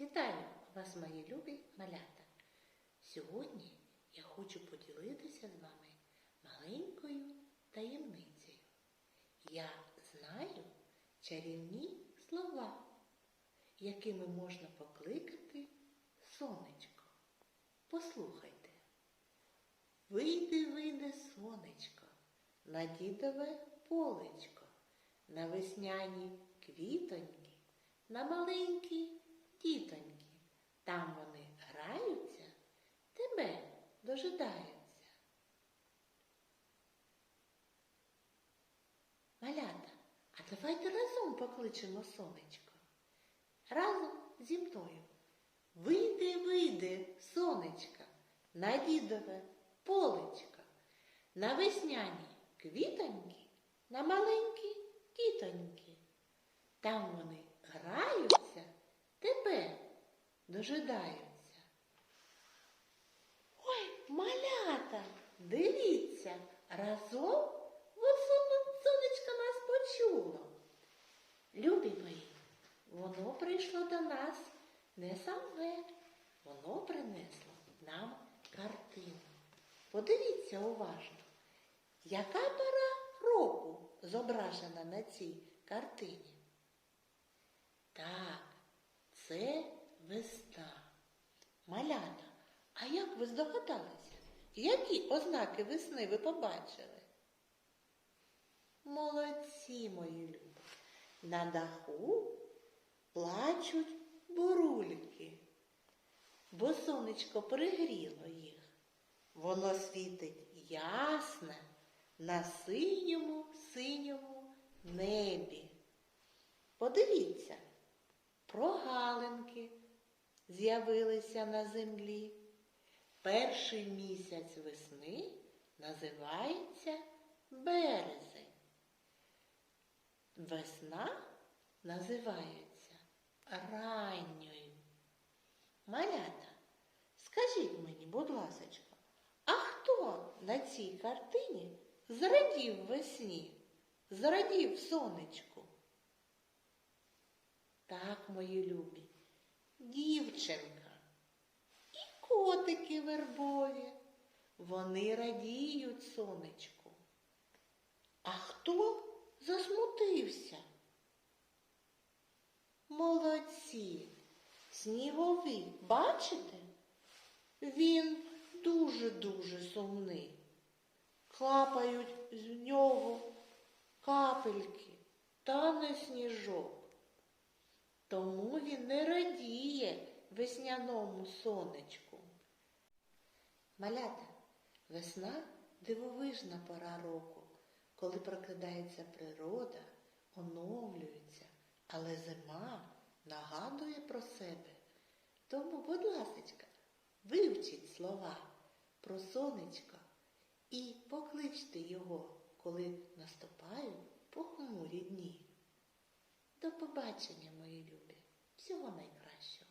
Вітаю вас, мої любі малята! Сьогодні я хочу поділитися з вами маленькою таємницею. Я знаю чарівні слова, якими можна покликати сонечко. Послухайте. Вийди, вийде сонечко, на дідове полечко, на весняні квітоньки, на маленькі дітоньки. Там вони граються, тебе дожидаються. Малята, а давайте разом покличемо сонечко. Разом зі мною. Вийди, вийди, сонечка, на дідове полечко, на весняні квітоньки, на маленькі дітоньки. Там вони граються, дожидаються. Ой, малята, дивіться, разом от сонечко нас почуло. Любі мої, воно прийшло до нас не саме, воно принесло нам картину. Подивіться уважно, яка пора року зображена на цій картині? Так, це весна. Малята, а як ви здогадалися? Які ознаки весни ви побачили? Молодці, мої любі. На даху плачуть бурульки, бо сонечко пригріло їх. Воно світить ясне на синьому синьому небі. Подивіться, з'явилися на землі. Перший місяць весни називається березень. Весна називається ранньою. Малята, скажіть мені, будь ласочка, а хто на цій картині зрадів весні, зрадів сонечку? Так, мої любі, дівчинка і котики вербові. Вони радіють сонечку. А хто засмутився? Молодці, сніговий, бачите? Він дуже-дуже сумний. Капають з нього капельки та не сніжок. Тому він не радіє весняному сонечку. Малята, весна дивовижна пора року, коли прокидається природа, оновлюється, але зима нагадує про себе. Тому, будь ласочка, вивчіть слова про сонечко і покличте його, коли наступають похмурі дні. До побачення, мої любі. Всього найкращого.